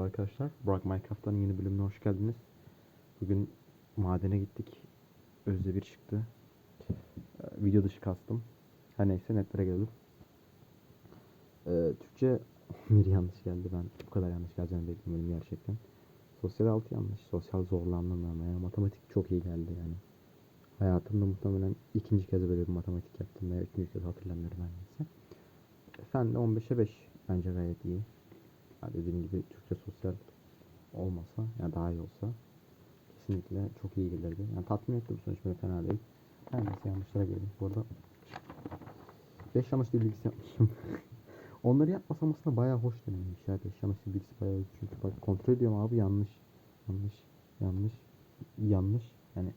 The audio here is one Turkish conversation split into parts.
Merhaba arkadaşlar. Burak Minecraft'tan yeni bölümüne hoş geldiniz. Bugün madene gittik. Özde bir çıktı. Ee, video dışı kastım. Her neyse netlere gelelim. Ee, Türkçe bir yanlış geldi. Ben bu kadar yanlış geleceğini beklemiyordum gerçekten. Sosyal altı yanlış. Sosyal zorlandım ama yani matematik çok iyi geldi yani. Hayatımda muhtemelen ikinci kez böyle bir matematik yaptım veya üçüncü kez hatırlamıyorum her neyse. Fen de 15'e 5 bence gayet iyi. Ya dediğim gibi Türkçe sosyal olmasa yani daha iyi olsa kesinlikle çok iyi gelirdi. Yani tatmin etti bu sonuç böyle fena değil. Her neyse yanlışlara gelelim. Bu arada 5 yanlış bir bilgisi yapmışım. Onları yapmasam aslında bayağı hoş deneyimmiş ya. 5 yanlış bir bilgisi bayağı. Çünkü bak kontrol ediyorum abi yanlış. Yanlış. Yanlış. Yanlış. Yani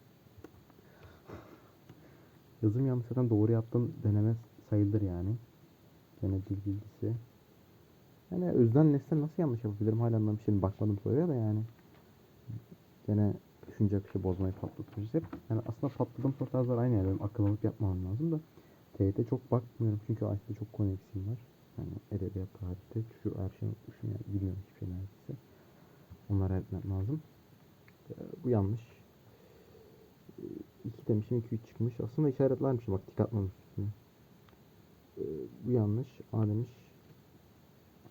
yazım yanlış zaten doğru yaptım deneme sayılır yani. Gene dil bilgisi. Yani özden nesne nasıl yanlış yapabilirim hala anlamışım. Bakmadım soruya da yani. Gene düşünce akışı bozmayı patlatıyoruz hep. Yani aslında patladığım soru tarzları aynı yani. Benim akıl alıp yapmam lazım da. TYT çok bakmıyorum çünkü AYT'de çok konu eksiğim var. Yani edebiyat tarihte şu her şeyi unutmuşum yani bilmiyorum hiçbir şey neredeyse. Onları öğretmem lazım. Ee, bu yanlış. 2 demişim 2 3 çıkmış. Aslında işaretlermişim bak tik atmamış üstüne. Ee, bu yanlış. A demiş.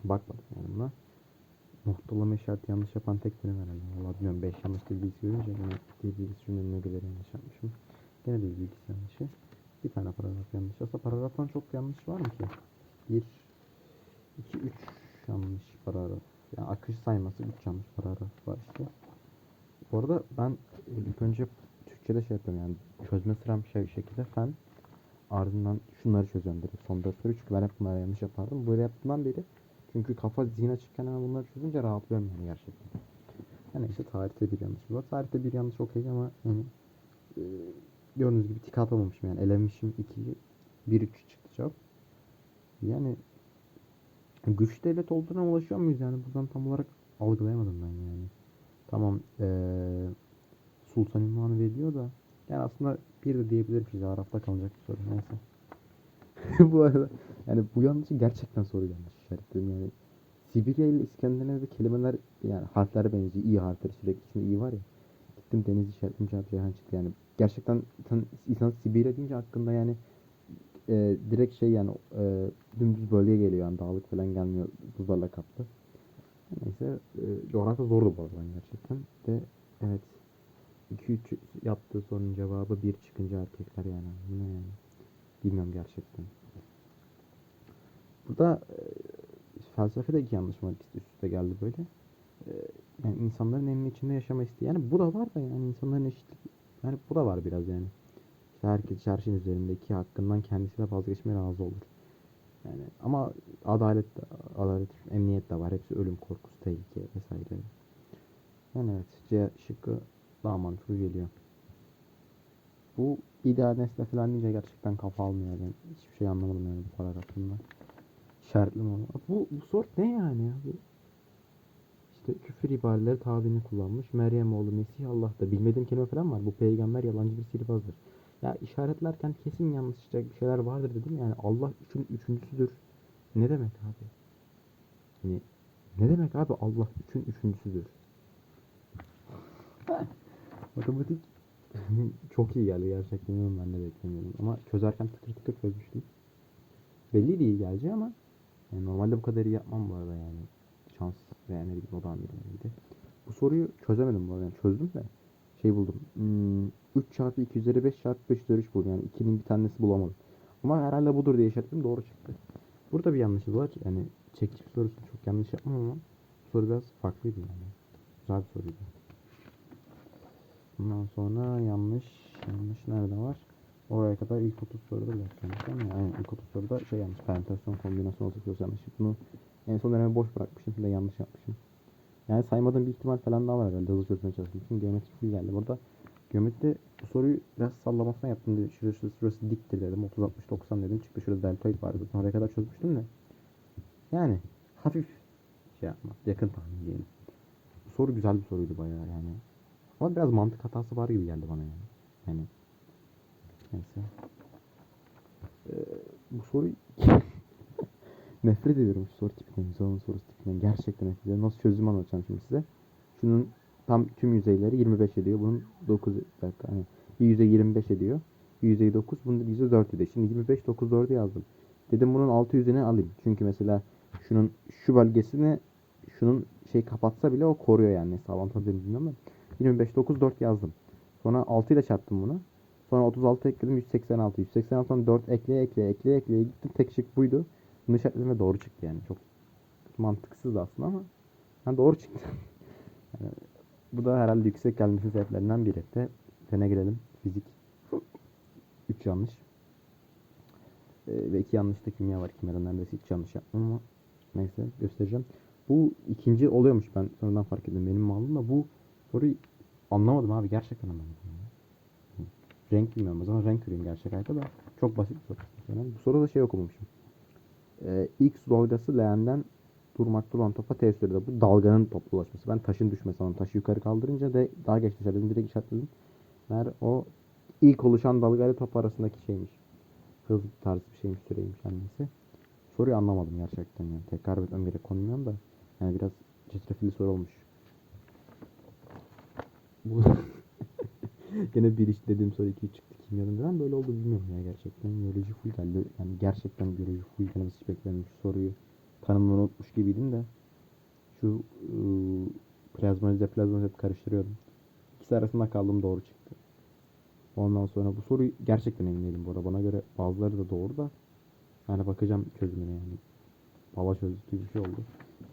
Bakmadım yani buna. Noktalama işareti yanlış yapan tek benim herhalde. Valla bilmiyorum 5 yanlış bir bilgisi görünce yine bir bilgisi cümlenin ögeleri yanlış yapmışım. Gene bir bilgisi yanlışı. Bir tane paragraf yanlış. Aslında paragraftan çok yanlış var mı ki? 1, 2, 3 yanlış paragraf. Yani akış sayması 3 yanlış paragraf var işte. Bu arada ben ilk önce Türkçe'de şey yapıyorum yani çözme sıram şey şekilde fen ardından şunları çözüyorum direkt son 4 soru çünkü ben hep bunları yanlış yapardım. Böyle yaptığımdan beri çünkü kafa zihin açıkken hemen bunları çözünce rahatlıyorum yani gerçekten. Yani işte tarihte bir yanlış var. Tarihte bir yanlış okey ama yani e, gördüğünüz gibi tik atamamışım yani elemişim 2'yi 1 3 çıktı cevap. Yani güç devlet olduğuna ulaşıyor muyuz yani buradan tam olarak algılayamadım ben yani. Tamam eee Sultan ünvanı veriliyor da yani aslında bir de diyebilirim ki Araf'ta kalacak bir soru neyse. bu arada yani bu yanlışı gerçekten soru yanlış işaretledim yani. Sibirya ile İskandinav'da kelimeler yani harfler benziyor. İyi harfleri sürekli içinde iyi var ya. Gittim deniz işaretledim cevap Ceyhan çıktı yani. Gerçekten insan, insan Sibirya deyince hakkında yani e, direkt şey yani e, dümdüz bölge geliyor yani dağlık falan gelmiyor buzlarla kaplı. Neyse e, coğrafya zordu bu arada gerçekten de evet 2-3 yaptığı sorunun cevabı 1 çıkınca erkekler yani. Ne yani? Bilmiyorum gerçekten. Burada e, felsefede iki yanlış üst üste geldi böyle. E, yani insanların emin içinde yaşama isteği. Yani bu da var da yani insanların eşitlik. Yani bu da var biraz yani. İşte herkes her şeyin üzerindeki hakkından kendisine vazgeçmeye razı olur. Yani ama adalet, adalet, emniyet de var. Hepsi ölüm korkusu, tehlike vesaire. Yani evet C şıkkı daha mantıklı geliyor. Nesne falan deyince gerçekten kafa almıyor. Ben hiçbir şey anlamadım yani bu paragrafında. İşaretli mi? Bu, bu sort ne yani ya? İşte küfür ibareleri tabirini kullanmış. Meryem oğlu Mesih Allah da bilmediğim kelime falan var. Bu peygamber yalancı bir sihirbazdır. Ya işaretlerken kesin yanlış çıkacak bir şeyler vardır dedim. Yani Allah üçün üçüncüsüdür. Ne demek abi? Yani ne demek abi Allah üçün üçüncüsüdür? Matematik çok iyi geldi gerçekten inanın ben de beklemiyordum. Ama çözerken tıkır tıkır çözmüştüm. Belliydi iyi geleceği ama yani normalde bu kadar iyi yapmam bu arada yani. Şans ve ne bileyim o da iyiydi. Bu soruyu çözemedim bu arada. Yani çözdüm de şey buldum. Hmm, 3 çarpı 2 üzeri 5 çarpı 5 üzeri 3 buldum. Yani 2'nin bir tanesi bulamadım. Ama herhalde budur diye işaretledim doğru çıktı. Burada bir yanlışız var. Yani çekiç sorusunu çok yanlış yapmam ama soru biraz farklıydı yani. Güzel bir soruydu. Bundan sonra yanlış. Yanlış nerede var? Oraya kadar ilk 30 soruda bırakmışım. Yani ilk 30 soruda şey yanlış. Permütasyon kombinasyon olsa yanlış. Bunu en son döneme boş bırakmışım. De yanlış yapmışım. Yani saymadığım bir ihtimal falan daha var herhalde. Hızlı çözmeye çalışmışım. Geometri full geldi. Burada geometride bu soruyu biraz sallamasına yaptım. Dedi. Şurası, şurası diktir dedim. 30 60 90 dedim. Çıktı şurada deltoid vardı. Zaten oraya kadar çözmüştüm de. Yani hafif şey yapma. Yakın tahmin diyelim. Bu soru güzel bir soruydu bayağı yani. Ama biraz mantık hatası var gibi geldi bana yani. Yani neyse. Ee, bu soru nefret ediyorum şu soru tipinden. Alanı sorusu tipinden. Gerçekten nefret ediyorum. Nasıl çözdüğümü anlatacağım şimdi size. Şunun tam tüm yüzeyleri 25 ediyor. Bunun 9 bir dakika. Hani bir yüzey 25 ediyor. Bir yüzey 9. Bunun yüzey 4 ediyor. Şimdi 25 9 4'ü yazdım. Dedim bunun 6 yüzeyini alayım. Çünkü mesela şunun şu bölgesini şunun şey kapatsa bile o koruyor yani. Nasıl avantajını bilmiyorum ama. 25 9 4 yazdım. Sonra 6 ile çarptım bunu. Sonra 36 ekledim 186. 186'dan 4 ekleye ekleye ekleye ekleye gittim. Tek şık buydu. Bunu işaretledim ve doğru çıktı yani. Çok mantıksız aslında ama yani doğru çıktı. yani, bu da herhalde yüksek gelmesinin sebeplerinden biri. De sene girelim. Fizik 3 yanlış. Ee, ve 2 yanlış da kimya var. Kimyadan neredeyse hiç yanlış yapmam ama neyse göstereceğim. Bu ikinci oluyormuş ben sonradan fark ettim. Benim malım da bu soruyu anlamadım abi. Gerçekten anlamadım. Renk bilmiyorum o zaman renk göreyim gerçek hayatta da çok basit bir soru. Yani bu soruda şey okumamışım. Ee, X dalgası leğenden durmakta olan topa ters sürede bu dalganın topla ulaşması. Ben taşın düşmesi anladım. Taşı yukarı kaldırınca da daha geç düşer dedim. Direkt işaretledim. Meğer o ilk oluşan dalga ile top arasındaki şeymiş. Hız tarzı bir şeymiş süreymiş neyse. Soruyu anlamadım gerçekten yani. Tekrar etmem gerek konumuyorum da. Yani biraz çetrefilli soru olmuş. Gene bir iş dediğim soru 2 çıktı kimyadan. Neden böyle oldu bilmiyorum ya gerçekten. Biyoloji full geldi. Yani gerçekten biyoloji full gelmesi hiç beklemedim. Şu soruyu tanımını unutmuş gibiydim de. Şu ıı, plazmalizle plazmaliz hep karıştırıyordum. İkisi arasında kaldım doğru çıktı. Ondan sonra bu soruyu gerçekten emin değilim bu arada. Bana göre bazıları da doğru da. Yani bakacağım çözümüne yani. Baba çözdük gibi bir şey oldu.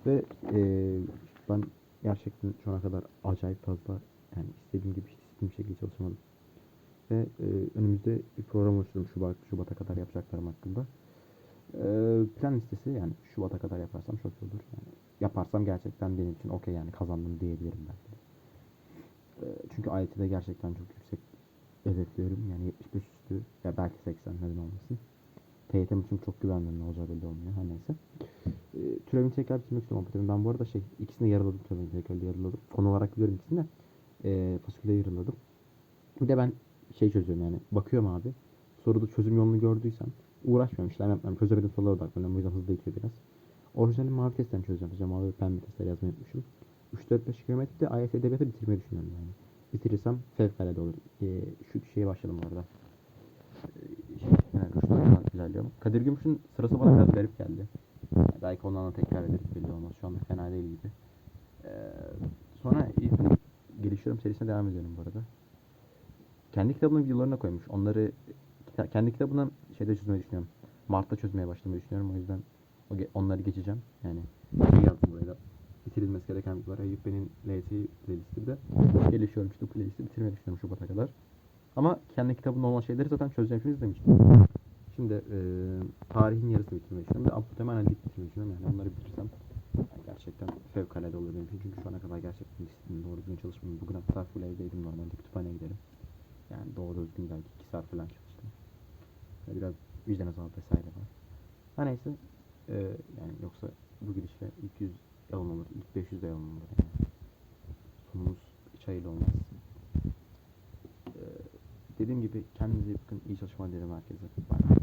Ve eee, ben gerçekten şu ana kadar acayip fazla yani istediğim gibi istediğim şekilde çalışmadım. Ve eee, önümüzde bir program oluşturdum Şubat, Şubat'a kadar yapacaklarım hakkında. Eee, plan listesi yani Şubat'a kadar yaparsam çok olur. Yani yaparsam gerçekten benim için okey yani kazandım diyebilirim belki. Eee, çünkü IELTS'de gerçekten çok yüksek hedefliyorum. Yani 75 üstü ya belki 80 neden olmasın. TYT'm için çok güvenmiyorum ne olacağı belli olmuyor. Her neyse. E, türevini tekrar bitirmek istiyorum. Ben bu arada şey ikisini yarıladım türevini tekrar yarıladım. Konu olarak biliyorum ikisini de. E, fasulye yarıladım. Bir de ben şey çözüyorum yani. Bakıyorum abi. Soruda çözüm yolunu gördüysem uğraşmıyorum. işlem yapmıyorum. Çözemedim sorulara odaklanıyorum. O yüzden hızlı itiyor biraz. Orijinali mavi testten çözeceğim. Hocam mavi ve pembe testler yazmayı unutmuşum. 3-4-5 kilometrede AYT edebiyatı bitirmeyi düşünüyorum yani. Bitirirsem fevkalade olur. E, şu şeye başladım arada. E, şey, yani şuradan ilerliyorum. Kadir Gümüş'ün sırası bana biraz garip geldi. Yani belki ondan da tekrar ederiz belli olmaz. Şu anda fena değil gibi. Ee, sonra İzmir gelişiyorum serisine devam ediyorum bu arada. Kendi kitabının videolarına koymuş. Onları kendi kitabına şeyde çözmeyi düşünüyorum. Mart'ta çözmeye başlamayı düşünüyorum. O yüzden onları geçeceğim. Yani şey yazdım buraya da. Bitirilmesi gereken videolar. Eyüp Bey'in LT playlisti de gelişiyorum. İşte bu playlisti bitirmeyi düşünüyorum Şubat'a kadar. Ama kendi kitabında olan şeyleri zaten çözeceğim için izlemiştim. Şimdi e, tarihin yarısını bitirmeyi düşünüyorum. Bir de amputema analitik düşünüyorum. Yani onları bitirirsem yani gerçekten fevkalade olur benim için. Çünkü şu ana kadar gerçekten disiplin doğru düzgün çalışmadım. Bugün hatta full evdeydim normalde kütüphaneye giderim. Yani doğru düzgün belki 2 saat falan çalıştım. Ve biraz vicdan azabı vesaire var. Her neyse e, yani yoksa bu gidişle ilk 100 yalan olur. ilk 500 de yalan olur yani. Sonumuz hiç hayırlı olmaz. E, dediğim gibi kendinize iyi bakın. İyi çalışmalar dilerim herkese. Bye.